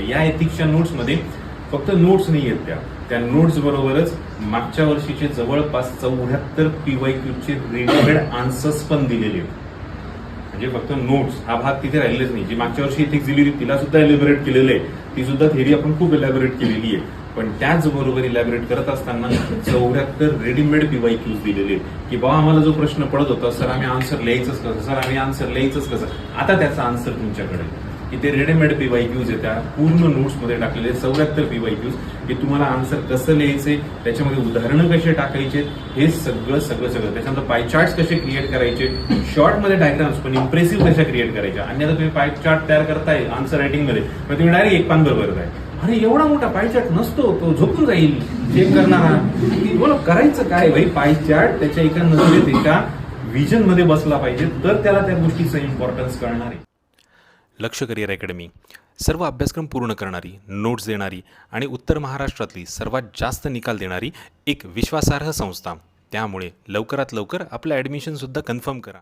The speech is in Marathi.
या एथिक्सच्या नोट्समध्ये फक्त नोट्स नाही आहेत त्या. त्या नोट्स बरोबरच मागच्या वर्षीचे जवळपास चौऱ्याहत्तर पीवाय क्यूचे रेडीमेड आन्सर्स पण दिलेले आहेत म्हणजे फक्त नोट्स हा भाग तिथे राहिलेच नाही. जी मागच्या वर्षी इथे दिली होती तिला सुद्धा एलिबरेट केलेलं आहे. ती सुद्धा थेरी आपण खूप इलॅबरेट केलेली आहे. पण त्याचबरोबर इलॅबरेट करत असताना चौऱ्याहत्तर रेडीमेड पीवाय क्यूज दिलेले की बाबा आम्हाला जो प्रश्न पडत होता सर आम्ही आन्सर लिहायचंच कसं? सर आम्ही आन्सर लिहायचंच कसं? आता त्याचा आन्सर तुमच्याकडे की ते रेडीमेड पीवाय क्यूज आहे त्या पूर्ण नोट्समध्ये टाकलेले चौऱ्याहत्तर पीवाय क्यूज की तुम्हाला आन्सर कसं लिहायचे त्याच्यामध्ये उदाहरणं कसे टाकायचे हे सगळं सगळं सगळं. त्याच्यानंतर पाय चार्ट कसे क्रिएट करायचे शॉर्टमध्ये डायग्राम्स पण इम्प्रेसिव्ह कशा क्रिएट करायच्या. अन्यथा तुम्ही पाय चार्ट तयार करताय आन्सर रायटिंगमध्ये. पण तुम्ही डायरेक्ट एक पान बरोबर आहे. अरे एवढा मोठा पाय चार्ट नसतो तो झोपून जाईल. चेक करणारा. बोला करायचं काय भाई? पाय चार्ट त्याच्या एका नजरेत एका विजनमध्ये बसला पाहिजे. तर त्याला त्या गोष्टीचं इम्पॉर्टन्स कळणार आहे. लक्ष करिअर अकॅडमी. सर्व अभ्यासक्रम पूर्ण करणारी नोट्स देणारी आणि उत्तर महाराष्ट्रातली सर्वात जास्त निकाल देणारी एक विश्वासार्ह संस्था. त्यामुळे लवकरात लवकर आपलं ॲडमिशनसुद्धा कन्फर्म करा.